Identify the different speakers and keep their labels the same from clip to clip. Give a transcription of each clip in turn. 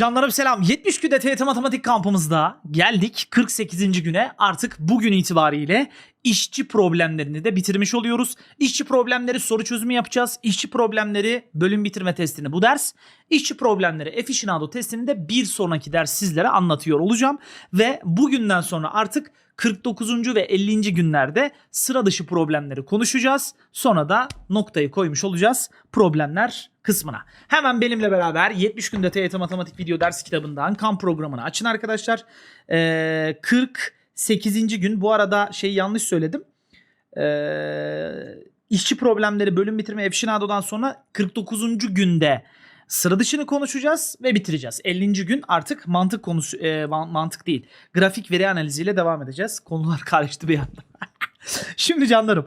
Speaker 1: Canlarım selam. 70 günde TYT Matematik kampımızda geldik 48. güne. Artık bugün itibariyle işçi problemlerini de bitirmiş oluyoruz. İşçi problemleri soru çözümü yapacağız. İşçi problemleri bölüm bitirme testini bu ders. İşçi problemleri Efficienado testini de bir sonraki ders sizlere anlatıyor olacağım. Ve bugünden sonra artık 49. ve 50. günlerde sıra dışı problemleri konuşacağız. Sonra da noktayı koymuş olacağız problemler kısmına. Hemen benimle beraber 70 günde TYT Matematik video ders kitabından kamp programını açın arkadaşlar. Ee, 48. gün bu arada şeyi yanlış söyledim. Ee, işçi problemleri bölüm bitirme Efşinado'dan sonra 49. günde sıra dışını konuşacağız ve bitireceğiz. 50. gün artık mantık konusu e, man- mantık değil. Grafik veri analiziyle devam edeceğiz. Konular karıştı bir anda. Şimdi canlarım.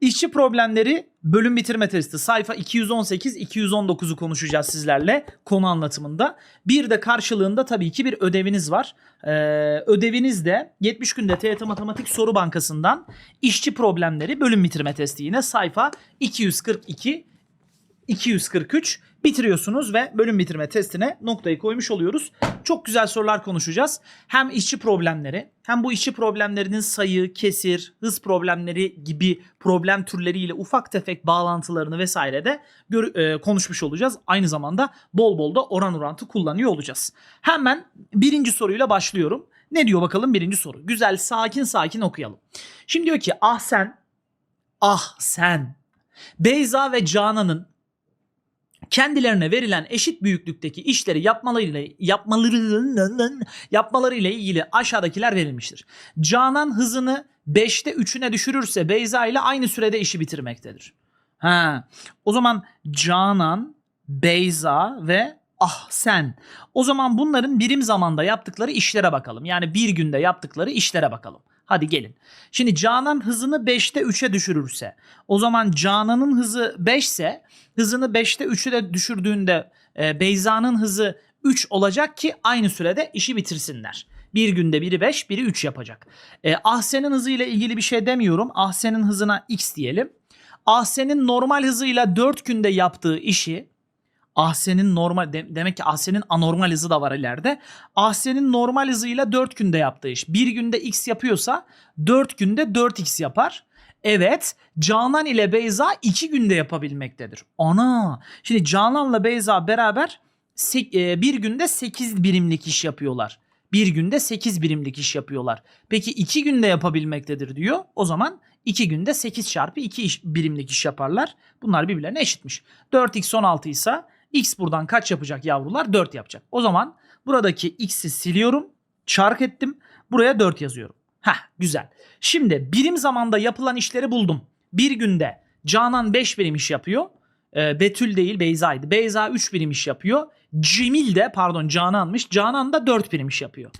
Speaker 1: İşçi problemleri bölüm bitirme testi sayfa 218-219'u konuşacağız sizlerle konu anlatımında. Bir de karşılığında tabii ki bir ödeviniz var. Ee, ödeviniz de 70 günde TYT Matematik Soru Bankası'ndan işçi problemleri bölüm bitirme testi yine sayfa 242 243 bitiriyorsunuz ve bölüm bitirme testine noktayı koymuş oluyoruz. Çok güzel sorular konuşacağız. Hem işçi problemleri hem bu işçi problemlerinin sayı, kesir, hız problemleri gibi problem türleriyle ufak tefek bağlantılarını vesaire de gör- e, konuşmuş olacağız. Aynı zamanda bol bol da oran orantı kullanıyor olacağız. Hemen birinci soruyla başlıyorum. Ne diyor bakalım birinci soru. Güzel sakin sakin okuyalım. Şimdi diyor ki ah sen, ah sen Beyza ve Canan'ın kendilerine verilen eşit büyüklükteki işleri yapmalarıyla yapmaları yapmalarıyla ilgili aşağıdakiler verilmiştir. Canan hızını 5'te 3'üne düşürürse Beyza ile aynı sürede işi bitirmektedir. Ha. O zaman Canan, Beyza ve ah sen. O zaman bunların birim zamanda yaptıkları işlere bakalım. Yani bir günde yaptıkları işlere bakalım. Hadi gelin. Şimdi Canan hızını 5'te 3'e düşürürse o zaman Canan'ın hızı 5 ise hızını 5'te 3'e de düşürdüğünde e, Beyza'nın hızı 3 olacak ki aynı sürede işi bitirsinler. Bir günde biri 5, biri 3 yapacak. E, Ahsen'in hızıyla ilgili bir şey demiyorum. Ahsen'in hızına x diyelim. Ahsen'in normal hızıyla 4 günde yaptığı işi Ahsen'in normal de- demek ki Ahsen'in anormal hızı da var ileride. Ahsen'in normal hızıyla 4 günde yaptığı iş. Bir günde x yapıyorsa 4 günde 4x yapar. Evet Canan ile Beyza 2 günde yapabilmektedir. Ana şimdi Canan'la Beyza beraber e, bir günde 8 birimlik iş yapıyorlar. Bir günde 8 birimlik iş yapıyorlar. Peki 2 günde yapabilmektedir diyor. O zaman 2 günde 8 çarpı 2 iş, birimlik iş yaparlar. Bunlar birbirlerine eşitmiş. 4x 16 ise x buradan kaç yapacak yavrular? 4 yapacak. O zaman buradaki x'i siliyorum. Çark ettim. Buraya 4 yazıyorum. Heh güzel. Şimdi birim zamanda yapılan işleri buldum. Bir günde Canan 5 birim iş yapıyor. Ee, Betül değil Beyza'ydı. Beyza 3 birim iş yapıyor. Cemil de pardon Canan'mış. Canan da 4 birim iş yapıyor.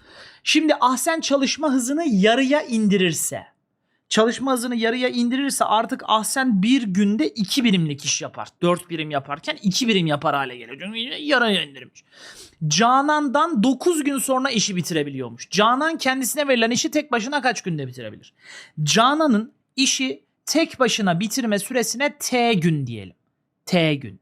Speaker 1: Şimdi Ahsen çalışma hızını yarıya indirirse çalışma hızını yarıya indirirse artık Ahsen bir günde 2 birimlik iş yapar. 4 birim yaparken 2 birim yapar hale gelir. Çünkü yarıya indirmiş. Canan'dan 9 gün sonra işi bitirebiliyormuş. Canan kendisine verilen işi tek başına kaç günde bitirebilir? Canan'ın işi tek başına bitirme süresine T gün diyelim. T gün.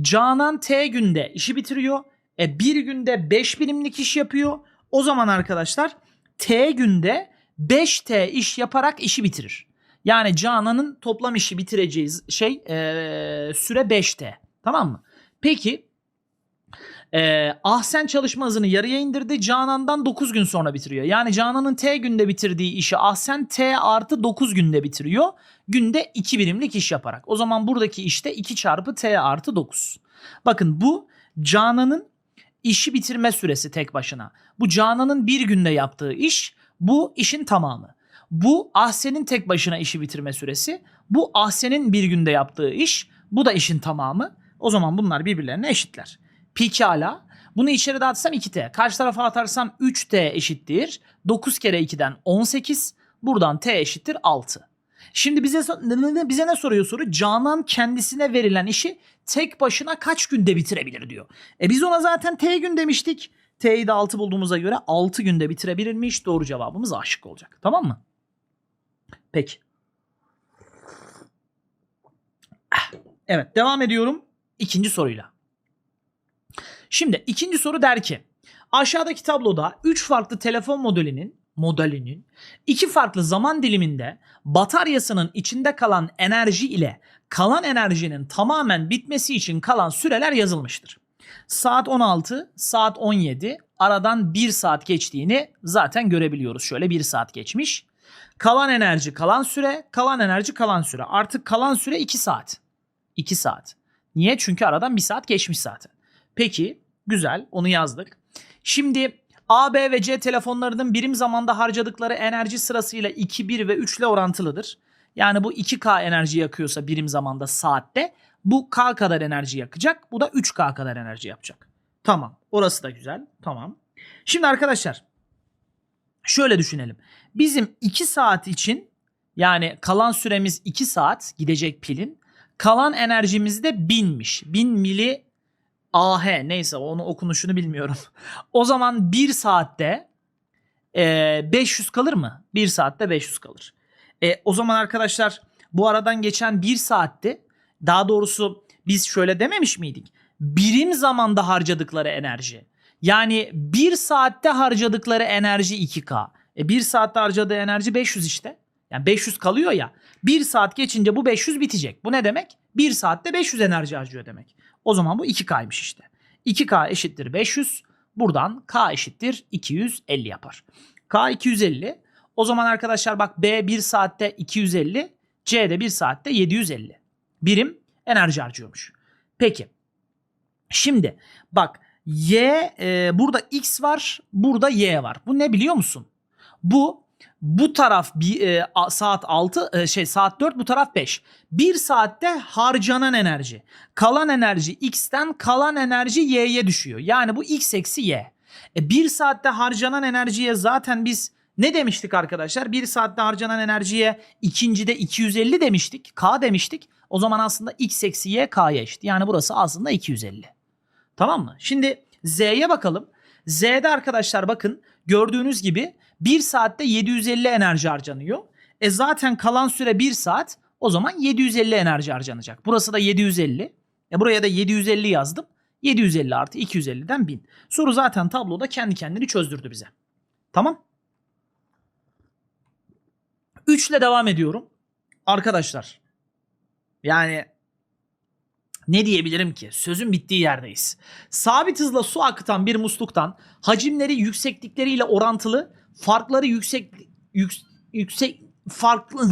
Speaker 1: Canan T günde işi bitiriyor. E bir günde 5 birimlik iş yapıyor. O zaman arkadaşlar T günde 5T iş yaparak işi bitirir. Yani Canan'ın toplam işi bitireceği şey eee, süre 5T. Tamam mı? Peki ee, Ahsen çalışma hızını yarıya indirdi. Canan'dan 9 gün sonra bitiriyor. Yani Canan'ın T günde bitirdiği işi Ahsen T artı 9 günde bitiriyor. Günde 2 birimlik iş yaparak. O zaman buradaki işte 2 çarpı T artı 9. Bakın bu Canan'ın işi bitirme süresi tek başına. Bu Canan'ın bir günde yaptığı iş. Bu işin tamamı. Bu Ahsen'in tek başına işi bitirme süresi. Bu Ahsen'in bir günde yaptığı iş. Bu da işin tamamı. O zaman bunlar birbirlerine eşitler. Pekala. Bunu içeri dağıtırsam 2t. Karşı tarafa atarsam 3t eşittir. 9 kere 2'den 18. Buradan t eşittir 6. Şimdi bize bize ne soruyor soru? Canan kendisine verilen işi tek başına kaç günde bitirebilir diyor. E biz ona zaten t gün demiştik. T'yi de 6 bulduğumuza göre 6 günde bitirebilirmiş. Doğru cevabımız A şıkkı olacak. Tamam mı? Peki. Evet devam ediyorum ikinci soruyla. Şimdi ikinci soru der ki aşağıdaki tabloda 3 farklı telefon modelinin modelinin iki farklı zaman diliminde bataryasının içinde kalan enerji ile kalan enerjinin tamamen bitmesi için kalan süreler yazılmıştır. Saat 16, saat 17 aradan 1 saat geçtiğini zaten görebiliyoruz. Şöyle 1 saat geçmiş. Kalan enerji kalan süre, kalan enerji kalan süre. Artık kalan süre 2 saat. 2 saat. Niye? Çünkü aradan 1 saat geçmiş zaten. Peki güzel onu yazdık. Şimdi A, B ve C telefonlarının birim zamanda harcadıkları enerji sırasıyla 2, 1 ve 3 ile orantılıdır. Yani bu 2K enerji yakıyorsa birim zamanda saatte bu K kadar enerji yakacak. Bu da 3K kadar enerji yapacak. Tamam. Orası da güzel. Tamam. Şimdi arkadaşlar şöyle düşünelim. Bizim 2 saat için yani kalan süremiz 2 saat gidecek pilin. Kalan enerjimiz de 1000'miş. 1000 mili AH neyse onu okunuşunu bilmiyorum. o zaman 1 saatte e, 500 kalır mı? 1 saatte 500 kalır. E, o zaman arkadaşlar bu aradan geçen 1 saatti. Daha doğrusu biz şöyle dememiş miydik? Birim zamanda harcadıkları enerji. Yani 1 saatte harcadıkları enerji 2K. E 1 saatte harcadığı enerji 500 işte. Yani 500 kalıyor ya. 1 saat geçince bu 500 bitecek. Bu ne demek? 1 saatte 500 enerji harcıyor demek. O zaman bu 2K'ymış işte. 2K eşittir 500. Buradan K eşittir 250 yapar. K 250. O zaman arkadaşlar bak B 1 saatte 250. C de 1 saatte 750. Birim enerji harcıyormuş. Peki. Şimdi bak Y e, burada X var. Burada Y var. Bu ne biliyor musun? Bu bu taraf bir e, saat 6 e, şey saat 4 bu taraf 5. 1 saatte harcanan enerji. Kalan enerji X'ten kalan enerji Y'ye düşüyor. Yani bu X eksi Y. E 1 saatte harcanan enerjiye zaten biz ne demiştik arkadaşlar? 1 saatte harcanan enerjiye ikincide 250 demiştik. K demiştik. O zaman aslında X eksi Y K'ya eşit. Yani burası aslında 250. Tamam mı? Şimdi Z'ye bakalım. Z'de arkadaşlar bakın gördüğünüz gibi 1 saatte 750 enerji harcanıyor. E zaten kalan süre 1 saat. O zaman 750 enerji harcanacak. Burası da 750. E buraya da 750 yazdım. 750 artı 250'den 1000. Soru zaten tabloda kendi kendini çözdürdü bize. Tamam. 3 ile devam ediyorum. Arkadaşlar. Yani ne diyebilirim ki? Sözün bittiği yerdeyiz. Sabit hızla su akıtan bir musluktan hacimleri yükseklikleriyle orantılı, farkları yüksek yük- yüksek farklı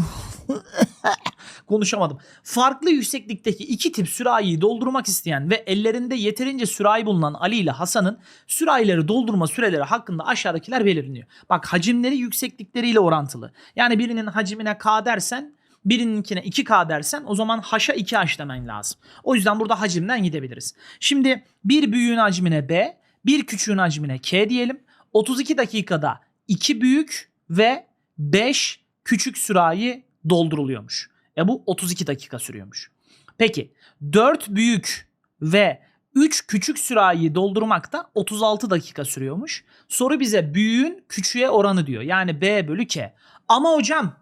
Speaker 1: konuşamadım. Farklı yükseklikteki iki tip sürahiyi doldurmak isteyen ve ellerinde yeterince sürahi bulunan Ali ile Hasan'ın sürahileri doldurma süreleri hakkında aşağıdakiler belirleniyor. Bak hacimleri yükseklikleriyle orantılı. Yani birinin hacmine K dersen birininkine 2K dersen o zaman H'a 2H demen lazım. O yüzden burada hacimden gidebiliriz. Şimdi bir büyüğün hacmine B, bir küçüğün hacmine K diyelim. 32 dakikada 2 büyük ve 5 küçük sürahi dolduruluyormuş. E bu 32 dakika sürüyormuş. Peki 4 büyük ve 3 küçük sürahiyi doldurmak da 36 dakika sürüyormuş. Soru bize büyüğün küçüğe oranı diyor. Yani B bölü K. Ama hocam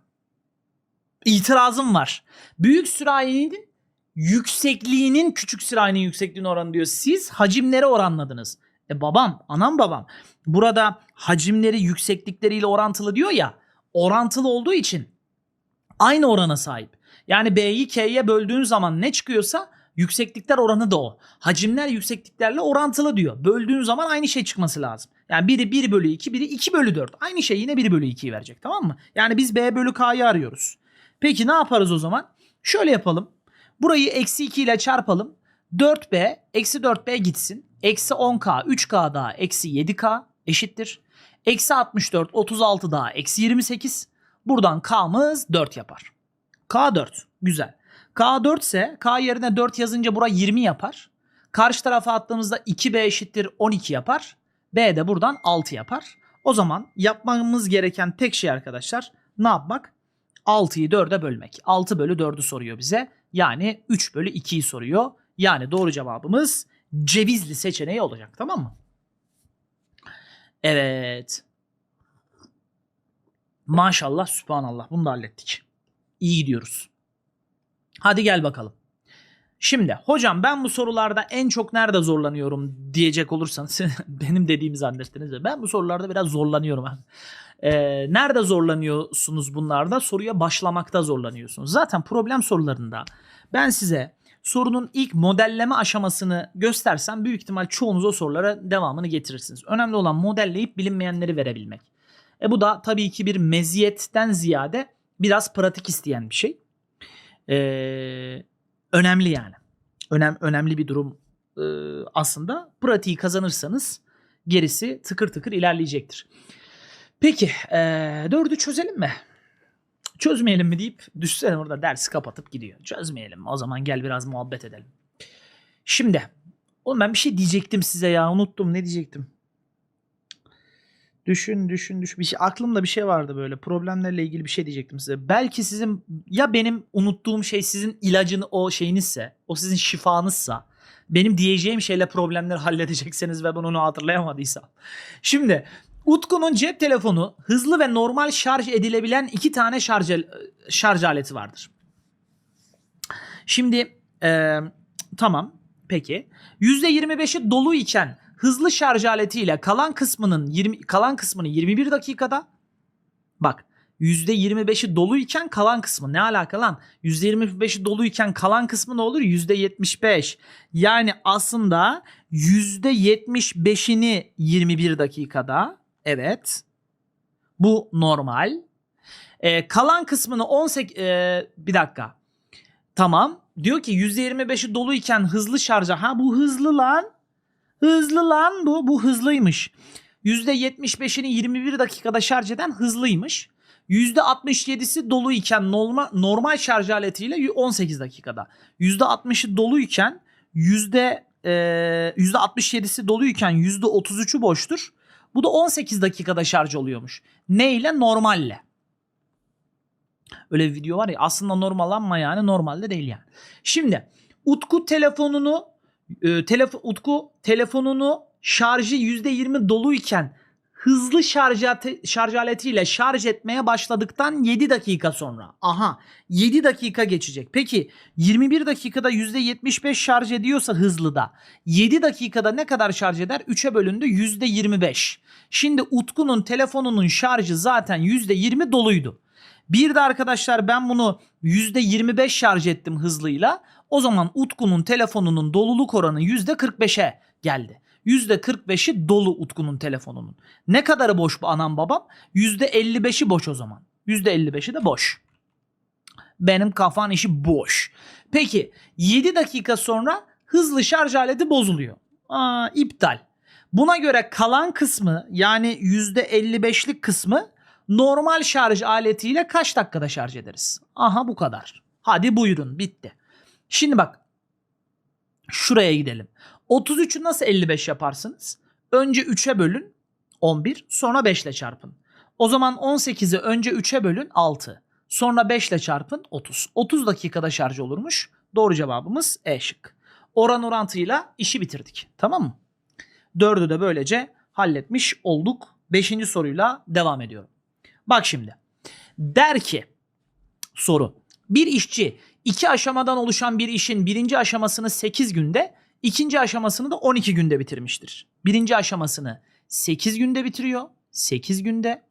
Speaker 1: itirazım var. Büyük sürahinin yüksekliğinin küçük sürahinin yüksekliğine oranı diyor. Siz hacimleri oranladınız. E babam, anam babam. Burada hacimleri yükseklikleriyle orantılı diyor ya. Orantılı olduğu için aynı orana sahip. Yani B'yi K'ye böldüğün zaman ne çıkıyorsa yükseklikler oranı da o. Hacimler yüksekliklerle orantılı diyor. Böldüğün zaman aynı şey çıkması lazım. Yani biri 1 bölü 2, biri 2 bölü 4. Aynı şey yine 1 bölü 2'yi verecek tamam mı? Yani biz B bölü K'yı arıyoruz. Peki ne yaparız o zaman? Şöyle yapalım. Burayı eksi 2 ile çarpalım. 4B eksi 4B gitsin. Eksi 10K 3K daha eksi 7K eşittir. Eksi 64 36 daha eksi 28. Buradan K'mız 4 yapar. K 4 güzel. K 4 ise K yerine 4 yazınca bura 20 yapar. Karşı tarafa attığımızda 2B eşittir 12 yapar. B de buradan 6 yapar. O zaman yapmamız gereken tek şey arkadaşlar ne yapmak? 6'yı 4'e bölmek. 6 bölü 4'ü soruyor bize. Yani 3 bölü 2'yi soruyor. Yani doğru cevabımız cevizli seçeneği olacak tamam mı? Evet. Maşallah sübhanallah bunu da hallettik. İyi gidiyoruz. Hadi gel bakalım. Şimdi hocam ben bu sorularda en çok nerede zorlanıyorum diyecek olursanız benim dediğimi zannettiniz de ben bu sorularda biraz zorlanıyorum. Ee, nerede zorlanıyorsunuz bunlarda? Soruya başlamakta zorlanıyorsunuz. Zaten problem sorularında ben size sorunun ilk modelleme aşamasını göstersem büyük ihtimal çoğunuz o sorulara devamını getirirsiniz. Önemli olan modelleyip bilinmeyenleri verebilmek. E bu da tabii ki bir meziyetten ziyade biraz pratik isteyen bir şey. Ee, önemli yani. Önem, önemli bir durum ee, aslında. Pratiği kazanırsanız gerisi tıkır tıkır ilerleyecektir. Peki ee, dördü çözelim mi? Çözmeyelim mi deyip düşsene orada dersi kapatıp gidiyor. Çözmeyelim? O zaman gel biraz muhabbet edelim. Şimdi oğlum ben bir şey diyecektim size ya unuttum ne diyecektim. Düşün düşün düşün. Bir şey, aklımda bir şey vardı böyle problemlerle ilgili bir şey diyecektim size. Belki sizin ya benim unuttuğum şey sizin ilacın o şeyinizse, o sizin şifanızsa, benim diyeceğim şeyle problemleri halledecekseniz ve ben onu hatırlayamadıysam. Şimdi Utku'nun cep telefonu hızlı ve normal şarj edilebilen iki tane şarj, şarj aleti vardır. Şimdi e, tamam peki %25'i dolu iken hızlı şarj aletiyle kalan kısmının 20 kalan kısmını 21 dakikada bak %25'i dolu iken kalan kısmı ne alaka lan? %25'i dolu iken kalan kısmı ne olur? %75. Yani aslında %75'ini 21 dakikada evet bu normal. Ee, kalan kısmını 18 e, bir dakika. Tamam. Diyor ki %25'i dolu iken hızlı şarja. Ha bu hızlı lan. Hızlı lan bu. Bu hızlıymış. %75'ini 21 dakikada şarj eden hızlıymış. %67'si dolu iken normal, normal şarj aletiyle 18 dakikada. %60'ı dolu iken yüzde, e, %67'si dolu iken %33'ü boştur. Bu da 18 dakikada şarj oluyormuş. Ne ile? Normalle. Öyle bir video var ya aslında normal ama yani normalde değil yani. Şimdi Utku telefonunu e, telefon Utku telefonunu şarjı %20 doluyken hızlı şarj, şarj aletiyle şarj etmeye başladıktan 7 dakika sonra. Aha 7 dakika geçecek. Peki 21 dakikada %75 şarj ediyorsa hızlıda 7 dakikada ne kadar şarj eder? 3'e bölündü %25. Şimdi Utku'nun telefonunun şarjı zaten %20 doluydu. Bir de arkadaşlar ben bunu %25 şarj ettim hızlıyla. O zaman Utku'nun telefonunun doluluk oranı %45'e geldi. %45'i dolu Utku'nun telefonunun. Ne kadarı boş bu anam babam? %55'i boş o zaman. %55'i de boş. Benim kafan işi boş. Peki 7 dakika sonra hızlı şarj aleti bozuluyor. Aa, iptal. Buna göre kalan kısmı yani %55'lik kısmı normal şarj aletiyle kaç dakikada şarj ederiz? Aha bu kadar. Hadi buyurun bitti. Şimdi bak şuraya gidelim. 33'ü nasıl 55 yaparsınız? Önce 3'e bölün 11 sonra 5 ile çarpın. O zaman 18'i önce 3'e bölün 6. Sonra 5 ile çarpın 30. 30 dakikada şarj olurmuş. Doğru cevabımız E şık. Oran orantıyla işi bitirdik. Tamam mı? Dördü de böylece halletmiş olduk. Beşinci soruyla devam ediyorum. Bak şimdi. Der ki soru. Bir işçi iki aşamadan oluşan bir işin birinci aşamasını 8 günde, ikinci aşamasını da 12 günde bitirmiştir. Birinci aşamasını 8 günde bitiriyor. 8 günde.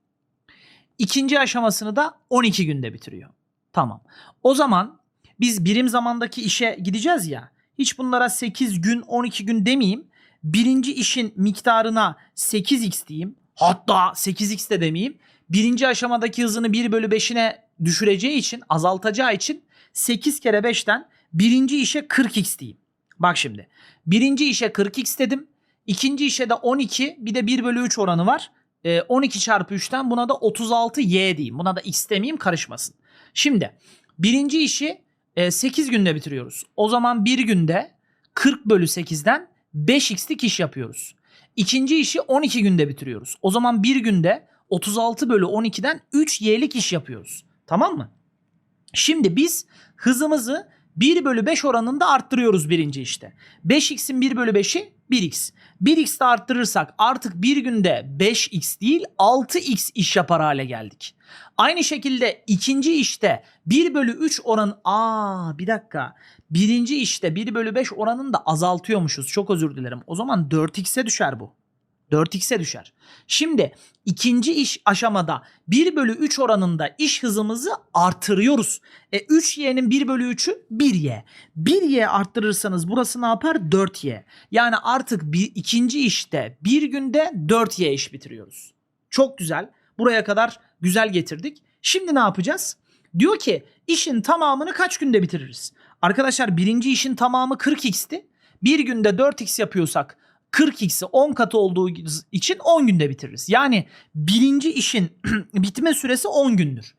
Speaker 1: İkinci aşamasını da 12 günde bitiriyor. Tamam. O zaman biz birim zamandaki işe gideceğiz ya. Hiç bunlara 8 gün 12 gün demeyeyim. Birinci işin miktarına 8x diyeyim. Hatta 8x de demeyeyim. Birinci aşamadaki hızını 1 bölü 5'ine düşüreceği için azaltacağı için 8 kere 5'ten birinci işe 40x diyeyim. Bak şimdi. Birinci işe 40x dedim. İkinci işe de 12 bir de 1 bölü 3 oranı var. Ee, 12 çarpı 3'ten buna da 36y diyeyim. Buna da x demeyeyim karışmasın. Şimdi birinci işi e, 8 günde bitiriyoruz. O zaman bir günde 40 bölü 8'den 5x'lik iş yapıyoruz. İkinci işi 12 günde bitiriyoruz. O zaman bir günde 36 bölü 12'den 3y'lik iş yapıyoruz. Tamam mı? Şimdi biz hızımızı 1 bölü 5 oranında arttırıyoruz birinci işte. 5x'in 1 bölü 5'i 1x. 1x de arttırırsak artık bir günde 5x değil 6x iş yapar hale geldik. Aynı şekilde ikinci işte 1 bölü 3 oran... Aa bir dakika. Birinci işte 1 bölü 5 oranını da azaltıyormuşuz. Çok özür dilerim. O zaman 4x'e düşer bu. 4x'e düşer. Şimdi ikinci iş aşamada 1 bölü 3 oranında iş hızımızı artırıyoruz. E 3y'nin 1 bölü 3'ü 1y. 1y arttırırsanız burası ne yapar? 4y. Yani artık bir, ikinci işte bir günde 4y iş bitiriyoruz. Çok güzel. Buraya kadar güzel getirdik. Şimdi ne yapacağız? Diyor ki işin tamamını kaç günde bitiririz? Arkadaşlar birinci işin tamamı 40x'ti. Bir günde 4x yapıyorsak 40x'i 10 katı olduğu için 10 günde bitiririz. Yani birinci işin bitme süresi 10 gündür.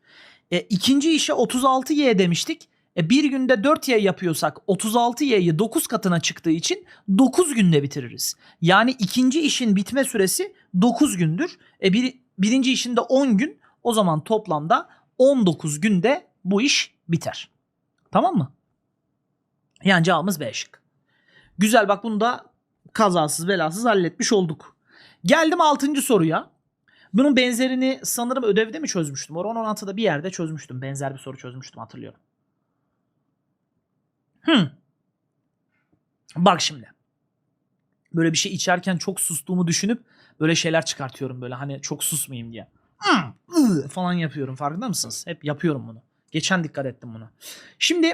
Speaker 1: E, ikinci işe 36y demiştik. E, bir günde 4y yapıyorsak 36y'yi 9 katına çıktığı için 9 günde bitiririz. Yani ikinci işin bitme süresi 9 gündür. E, bir, birinci işin de 10 gün. O zaman toplamda 19 günde bu iş biter. Tamam mı? Yani cevabımız B şık. Güzel bak bunu da kazasız belasız halletmiş olduk. Geldim 6. soruya. Bunun benzerini sanırım ödevde mi çözmüştüm? Oran 16'da bir yerde çözmüştüm. Benzer bir soru çözmüştüm hatırlıyorum. Hmm. Bak şimdi. Böyle bir şey içerken çok sustuğumu düşünüp böyle şeyler çıkartıyorum böyle hani çok susmayayım diye. Hmm, falan yapıyorum farkında mısınız? Hep yapıyorum bunu. Geçen dikkat ettim buna. Şimdi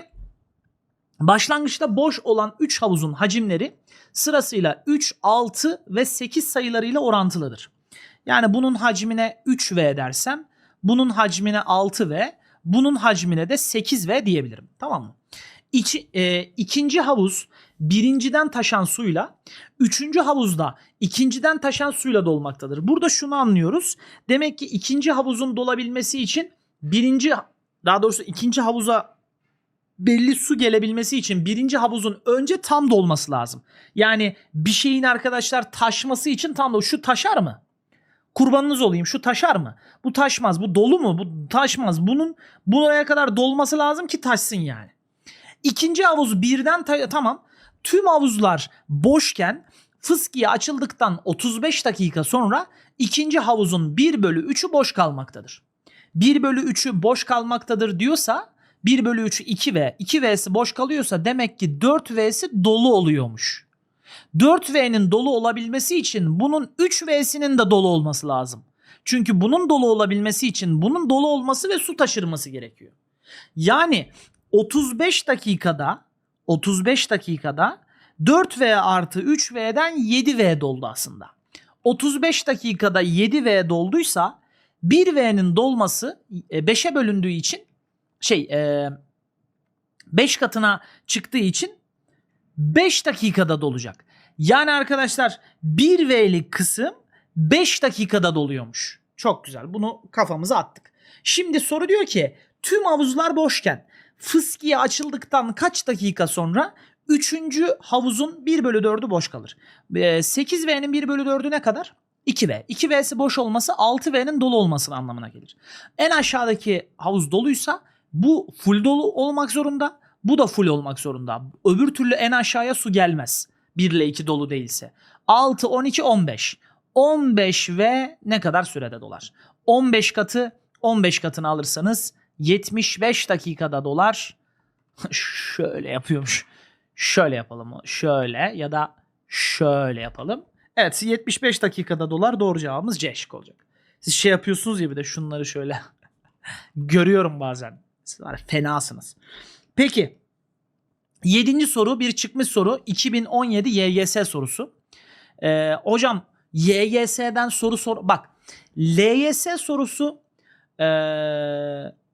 Speaker 1: başlangıçta boş olan 3 havuzun hacimleri sırasıyla 3, 6 ve 8 sayılarıyla orantılıdır. Yani bunun hacmine 3V dersem bunun hacmine 6V bunun hacmine de 8V diyebilirim. Tamam mı? İki, e, ikinci havuz birinciden taşan suyla üçüncü havuzda ikinciden taşan suyla dolmaktadır. Burada şunu anlıyoruz. Demek ki ikinci havuzun dolabilmesi için birinci daha doğrusu ikinci havuza belli su gelebilmesi için birinci havuzun önce tam dolması lazım. Yani bir şeyin arkadaşlar taşması için tam dolu. Şu taşar mı? Kurbanınız olayım şu taşar mı? Bu taşmaz. Bu dolu mu? Bu taşmaz. Bunun buraya kadar dolması lazım ki taşsın yani. İkinci havuz birden ta- tamam. Tüm havuzlar boşken fıskiye açıldıktan 35 dakika sonra ikinci havuzun 1 bölü 3'ü boş kalmaktadır. 1 bölü 3'ü boş kalmaktadır diyorsa 1 bölü 3'ü 2V. 2V'si boş kalıyorsa demek ki 4V'si dolu oluyormuş. 4V'nin dolu olabilmesi için bunun 3V'sinin de dolu olması lazım. Çünkü bunun dolu olabilmesi için bunun dolu olması ve su taşırması gerekiyor. Yani 35 dakikada 35 dakikada 4V artı 3V'den 7V doldu aslında. 35 dakikada 7V dolduysa 1V'nin dolması 5'e bölündüğü için şey 5 katına çıktığı için 5 dakikada dolacak. Yani arkadaşlar 1V'lik kısım 5 dakikada doluyormuş. Çok güzel. Bunu kafamıza attık. Şimdi soru diyor ki tüm havuzlar boşken fıskiye açıldıktan kaç dakika sonra 3. havuzun 1 bölü 4'ü boş kalır. 8V'nin 1 bölü 4'ü ne kadar? 2V. 2V'si boş olması 6V'nin dolu olmasının anlamına gelir. En aşağıdaki havuz doluysa bu full dolu olmak zorunda. Bu da full olmak zorunda. Öbür türlü en aşağıya su gelmez. 1 ile 2 dolu değilse. 6, 12, 15. 15 ve ne kadar sürede dolar? 15 katı 15 katını alırsanız 75 dakikada dolar. şöyle yapıyormuş. Şöyle yapalım. Şöyle ya da şöyle yapalım. Evet 75 dakikada dolar doğru cevabımız C şık olacak. Siz şey yapıyorsunuz ya bir de şunları şöyle görüyorum bazen. Var fenasınız. Peki. Yedinci soru bir çıkmış soru. 2017 YGS sorusu. Ee, hocam YGS'den soru sor... Bak LYS sorusu ee,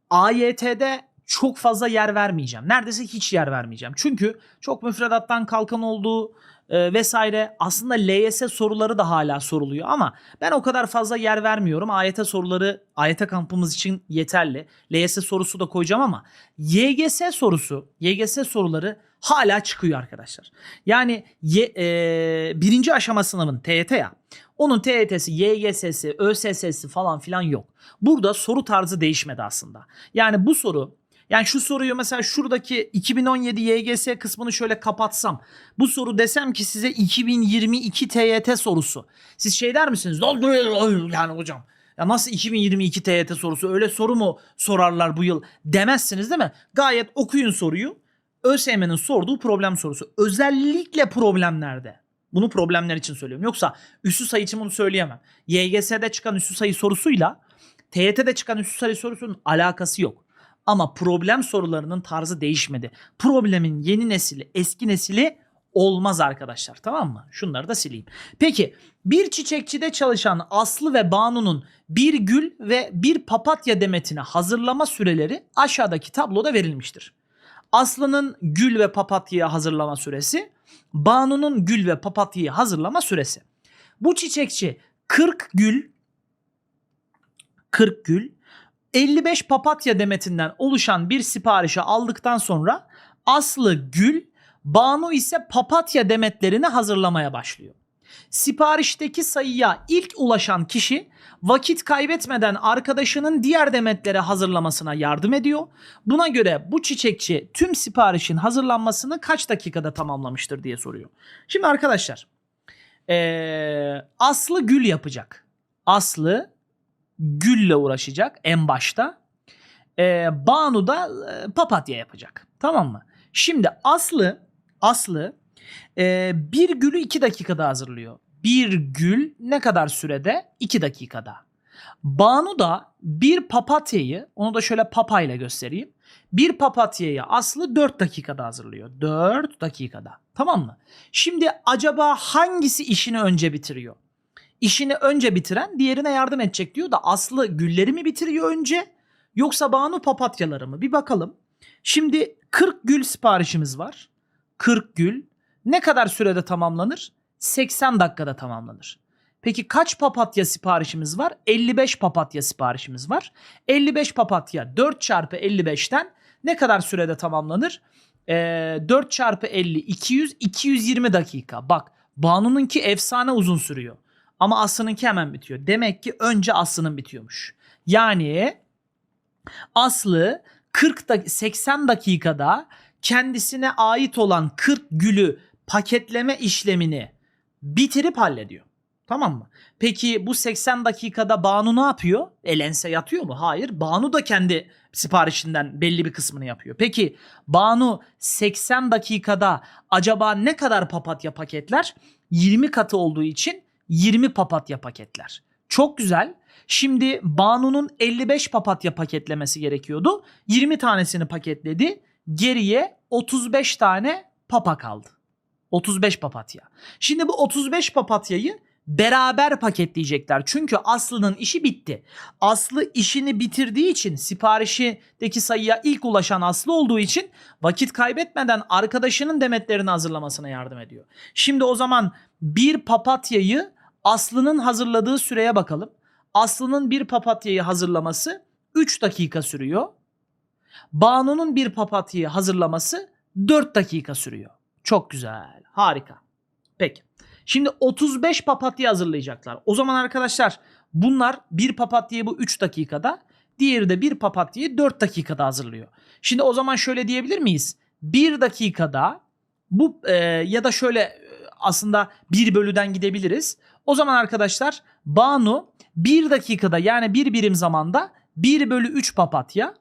Speaker 1: AYT'de çok fazla yer vermeyeceğim. Neredeyse hiç yer vermeyeceğim. Çünkü çok müfredattan kalkan olduğu e, vesaire aslında LYS soruları da hala soruluyor ama ben o kadar fazla yer vermiyorum. AYT soruları AYT kampımız için yeterli. LYS sorusu da koyacağım ama YGS sorusu, YGS soruları hala çıkıyor arkadaşlar. Yani ye, e, birinci aşama sınavın TYT ya. Onun TYT'si, YGS'si, ÖSS'si falan filan yok. Burada soru tarzı değişmedi aslında. Yani bu soru Yani şu soruyu mesela şuradaki 2017 YGS kısmını şöyle kapatsam. Bu soru desem ki size 2022 TYT sorusu. Siz şey der misiniz? Yani hocam ya nasıl 2022 TYT sorusu öyle soru mu sorarlar bu yıl demezsiniz değil mi? Gayet okuyun soruyu. ÖSYM'nin sorduğu problem sorusu. Özellikle problemlerde. Bunu problemler için söylüyorum. Yoksa üssü sayı için bunu söyleyemem. YGS'de çıkan üssü sayı sorusuyla TYT'de çıkan üssü sayı sorusunun alakası yok. Ama problem sorularının tarzı değişmedi. Problemin yeni nesili, eski nesili olmaz arkadaşlar. Tamam mı? Şunları da sileyim. Peki bir çiçekçide çalışan Aslı ve Banu'nun bir gül ve bir papatya demetine hazırlama süreleri aşağıdaki tabloda verilmiştir. Aslı'nın gül ve papatyayı hazırlama süresi, Banu'nun gül ve papatyayı hazırlama süresi. Bu çiçekçi 40 gül 40 gül 55 papatya demetinden oluşan bir siparişi aldıktan sonra Aslı gül, Banu ise papatya demetlerini hazırlamaya başlıyor. Siparişteki sayıya ilk ulaşan kişi vakit kaybetmeden arkadaşının diğer demetleri hazırlamasına yardım ediyor. Buna göre bu çiçekçi tüm siparişin hazırlanmasını kaç dakikada tamamlamıştır diye soruyor. Şimdi arkadaşlar ee, Aslı gül yapacak. Aslı gülle uğraşacak en başta. Ee, Banu da e, papatya yapacak. Tamam mı? Şimdi Aslı Aslı e, bir gülü 2 dakikada hazırlıyor. Bir gül ne kadar sürede? 2 dakikada. Banu da bir papatyayı, onu da şöyle papayla göstereyim. Bir papatyayı Aslı 4 dakikada hazırlıyor. 4 dakikada. Tamam mı? Şimdi acaba hangisi işini önce bitiriyor? İşini önce bitiren diğerine yardım edecek diyor da Aslı gülleri mi bitiriyor önce yoksa Banu papatyaları mı? Bir bakalım. Şimdi 40 gül siparişimiz var. 40 gül ne kadar sürede tamamlanır? 80 dakikada tamamlanır. Peki kaç papatya siparişimiz var? 55 papatya siparişimiz var. 55 papatya 4 çarpı 55'ten ne kadar sürede tamamlanır? Ee, 4 çarpı 50 200 220 dakika. Bak Banu'nunki efsane uzun sürüyor. Ama Aslı'nınki hemen bitiyor. Demek ki önce Aslı'nın bitiyormuş. Yani Aslı 40 dak- 80 dakikada kendisine ait olan 40 gülü paketleme işlemini bitirip hallediyor. Tamam mı? Peki bu 80 dakikada Banu ne yapıyor? Elense yatıyor mu? Hayır. Banu da kendi siparişinden belli bir kısmını yapıyor. Peki Banu 80 dakikada acaba ne kadar papatya paketler? 20 katı olduğu için 20 papatya paketler. Çok güzel. Şimdi Banu'nun 55 papatya paketlemesi gerekiyordu. 20 tanesini paketledi. Geriye 35 tane papa kaldı. 35 papatya. Şimdi bu 35 papatyayı beraber paketleyecekler. Çünkü Aslı'nın işi bitti. Aslı işini bitirdiği için siparişindeki sayıya ilk ulaşan Aslı olduğu için vakit kaybetmeden arkadaşının demetlerini hazırlamasına yardım ediyor. Şimdi o zaman bir papatyayı Aslı'nın hazırladığı süreye bakalım. Aslı'nın bir papatyayı hazırlaması 3 dakika sürüyor. Banu'nun bir papatyayı hazırlaması 4 dakika sürüyor. Çok güzel. Harika. Peki. Şimdi 35 papatya hazırlayacaklar. O zaman arkadaşlar bunlar bir papatyayı bu 3 dakikada, diğeri de bir papatyayı 4 dakikada hazırlıyor. Şimdi o zaman şöyle diyebilir miyiz? 1 dakikada bu e, ya da şöyle e, aslında 1 bölüden gidebiliriz. O zaman arkadaşlar Banu 1 dakikada yani bir birim zamanda 1 bölü 3 papatya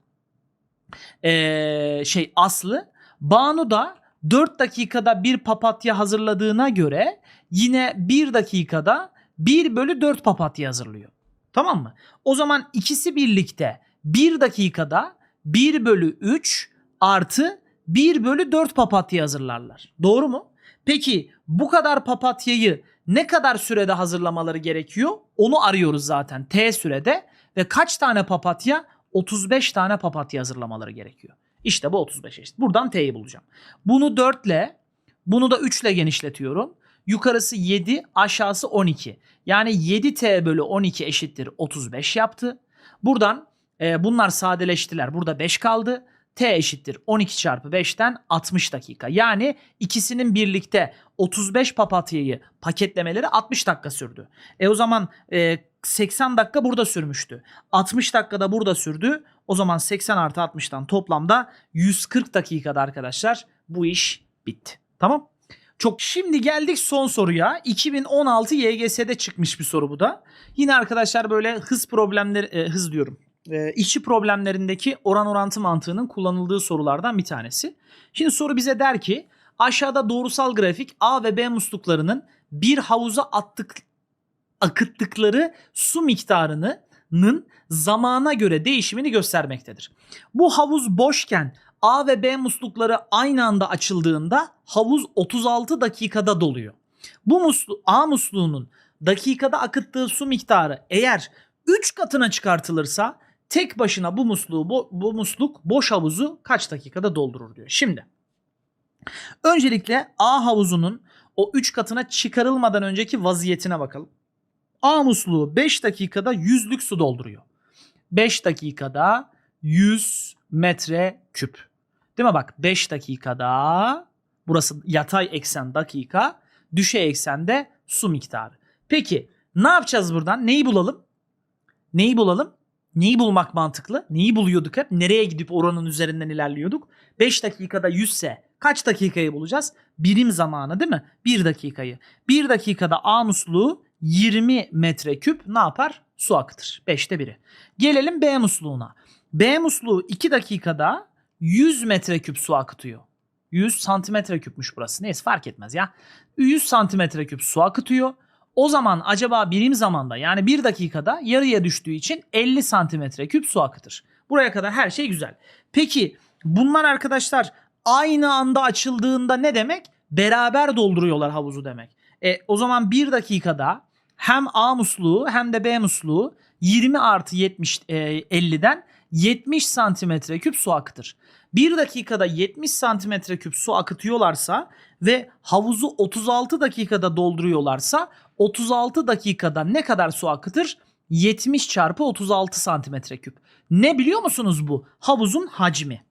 Speaker 1: e, şey Aslı Banu da 4 dakikada bir papatya hazırladığına göre yine 1 dakikada 1 bölü 4 papatya hazırlıyor. Tamam mı? O zaman ikisi birlikte 1 dakikada 1 bölü 3 artı 1 bölü 4 papatya hazırlarlar. Doğru mu? Peki bu kadar papatyayı ne kadar sürede hazırlamaları gerekiyor? Onu arıyoruz zaten T sürede ve kaç tane papatya? 35 tane papatya hazırlamaları gerekiyor. İşte bu 35 eşit. Buradan T'yi bulacağım. Bunu 4 ile bunu da 3 ile genişletiyorum. Yukarısı 7 aşağısı 12. Yani 7T bölü 12 eşittir 35 yaptı. Buradan e, bunlar sadeleştiler. Burada 5 kaldı. T eşittir 12 çarpı 5'ten 60 dakika. Yani ikisinin birlikte 35 papatyayı paketlemeleri 60 dakika sürdü. E o zaman e, 80 dakika burada sürmüştü. 60 dakikada burada sürdü. O zaman 80 artı 60'tan toplamda 140 dakikada arkadaşlar bu iş bitti. Tamam. Çok şimdi geldik son soruya. 2016 YGS'de çıkmış bir soru bu da. Yine arkadaşlar böyle hız problemleri e, hız diyorum. E, işçi problemlerindeki oran orantı mantığının kullanıldığı sorulardan bir tanesi. Şimdi soru bize der ki aşağıda doğrusal grafik A ve B musluklarının bir havuza attık akıttıkları su miktarının zamana göre değişimini göstermektedir. Bu havuz boşken A ve B muslukları aynı anda açıldığında havuz 36 dakikada doluyor. Bu muslu A musluğunun dakikada akıttığı su miktarı eğer 3 katına çıkartılırsa tek başına bu musluğu bu, bu musluk boş havuzu kaç dakikada doldurur diyor. Şimdi öncelikle A havuzunun o 3 katına çıkarılmadan önceki vaziyetine bakalım. A musluğu 5 dakikada 100'lük su dolduruyor. 5 dakikada 100 metre küp. Değil mi bak 5 dakikada burası yatay eksen dakika, düşey eksende su miktarı. Peki ne yapacağız buradan? Neyi bulalım? Neyi bulalım? Neyi bulmak mantıklı? Neyi buluyorduk hep? Nereye gidip oranın üzerinden ilerliyorduk? 5 dakikada 100 ise kaç dakikayı bulacağız? Birim zamanı değil mi? 1 dakikayı. 1 dakikada A musluğu 20 metreküp ne yapar? Su akıtır. 5'te 1'i. Gelelim B musluğuna. B musluğu 2 dakikada 100 metreküp su akıtıyor. 100 santimetre küpmüş burası. Neyse fark etmez ya. 100 santimetre küp su akıtıyor. O zaman acaba birim zamanda yani 1 dakikada yarıya düştüğü için 50 santimetre küp su akıtır. Buraya kadar her şey güzel. Peki bunlar arkadaşlar aynı anda açıldığında ne demek? Beraber dolduruyorlar havuzu demek. E, o zaman 1 dakikada hem A musluğu hem de B musluğu 20 artı 70 e, 50'den 70 santimetre küp su akıtır. 1 dakikada 70 santimetre küp su akıtıyorlarsa ve havuzu 36 dakikada dolduruyorlarsa 36 dakikada ne kadar su akıtır? 70 çarpı 36 santimetre küp. Ne biliyor musunuz bu? Havuzun hacmi.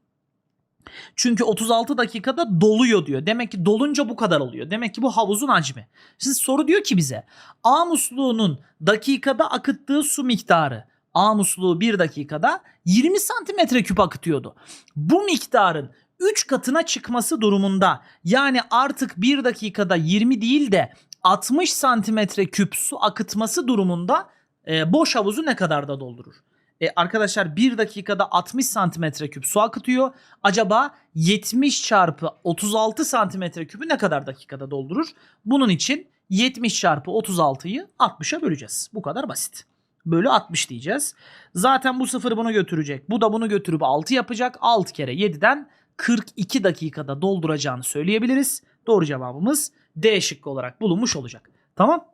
Speaker 1: Çünkü 36 dakikada doluyor diyor. Demek ki dolunca bu kadar oluyor. Demek ki bu havuzun hacmi. Şimdi soru diyor ki bize A musluğunun dakikada akıttığı su miktarı A musluğu 1 dakikada 20 santimetre küp akıtıyordu. Bu miktarın 3 katına çıkması durumunda yani artık 1 dakikada 20 değil de 60 santimetre küp su akıtması durumunda e, boş havuzu ne kadar da doldurur? E, arkadaşlar 1 dakikada 60 santimetre küp su akıtıyor. Acaba 70 çarpı 36 santimetre küpü ne kadar dakikada doldurur? Bunun için 70 çarpı 36'yı 60'a böleceğiz. Bu kadar basit. Bölü 60 diyeceğiz. Zaten bu sıfır bunu götürecek. Bu da bunu götürüp 6 yapacak. 6 kere 7'den 42 dakikada dolduracağını söyleyebiliriz. Doğru cevabımız D şıkkı olarak bulunmuş olacak. Tamam.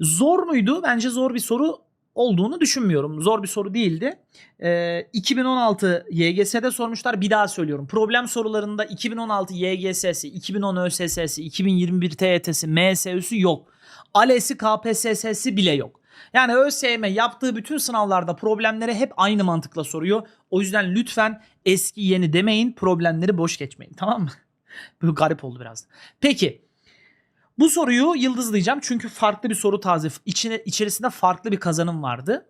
Speaker 1: Zor muydu? Bence zor bir soru olduğunu düşünmüyorum. Zor bir soru değildi. Ee, 2016 YGS'de sormuşlar. Bir daha söylüyorum. Problem sorularında 2016 YGS'si, 2010 ÖSS'si, 2021 TYT'si, MSÜ'sü yok. ALES'i, KPSS'si bile yok. Yani ÖSYM yaptığı bütün sınavlarda problemleri hep aynı mantıkla soruyor. O yüzden lütfen eski yeni demeyin. Problemleri boş geçmeyin. Tamam mı? Bu garip oldu biraz. Peki. Bu soruyu yıldızlayacağım çünkü farklı bir soru taze. İçine, içerisinde farklı bir kazanım vardı.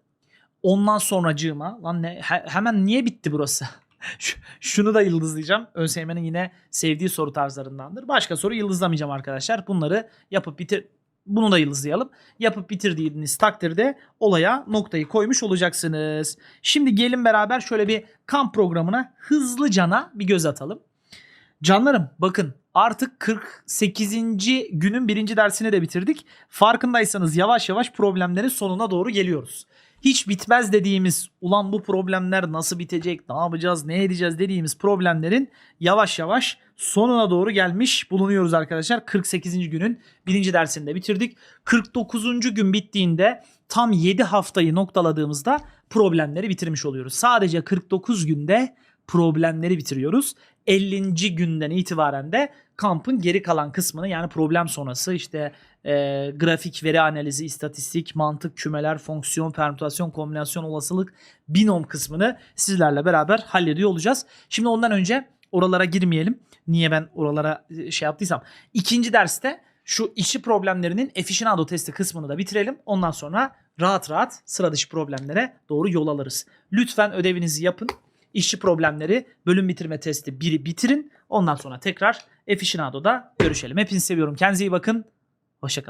Speaker 1: Ondan sonracığıma lan ne he- hemen niye bitti burası? Şu- Şunu da yıldızlayacağım. ÖSYM'nin yine sevdiği soru tarzlarındandır. Başka soru yıldızlamayacağım arkadaşlar. Bunları yapıp bitir bunu da yıldızlayalım. Yapıp bitirdiğiniz takdirde olaya noktayı koymuş olacaksınız. Şimdi gelin beraber şöyle bir kamp programına hızlıcana bir göz atalım. Canlarım bakın artık 48. günün birinci dersini de bitirdik. Farkındaysanız yavaş yavaş problemlerin sonuna doğru geliyoruz. Hiç bitmez dediğimiz ulan bu problemler nasıl bitecek, ne yapacağız, ne edeceğiz dediğimiz problemlerin yavaş yavaş sonuna doğru gelmiş bulunuyoruz arkadaşlar. 48. günün birinci dersini de bitirdik. 49. gün bittiğinde tam 7 haftayı noktaladığımızda problemleri bitirmiş oluyoruz. Sadece 49 günde problemleri bitiriyoruz. 50. günden itibaren de kampın geri kalan kısmını yani problem sonrası işte e, grafik, veri analizi, istatistik, mantık, kümeler, fonksiyon, permütasyon, kombinasyon, olasılık, binom kısmını sizlerle beraber hallediyor olacağız. Şimdi ondan önce oralara girmeyelim. Niye ben oralara e, şey yaptıysam. İkinci derste şu işçi problemlerinin efficienado testi kısmını da bitirelim. Ondan sonra rahat rahat sıra dışı problemlere doğru yol alırız. Lütfen ödevinizi yapın. İşçi problemleri bölüm bitirme testi 1'i bitirin. Ondan sonra tekrar Efişinado'da görüşelim. Hepinizi seviyorum. Kendinize iyi bakın. Hoşçakalın.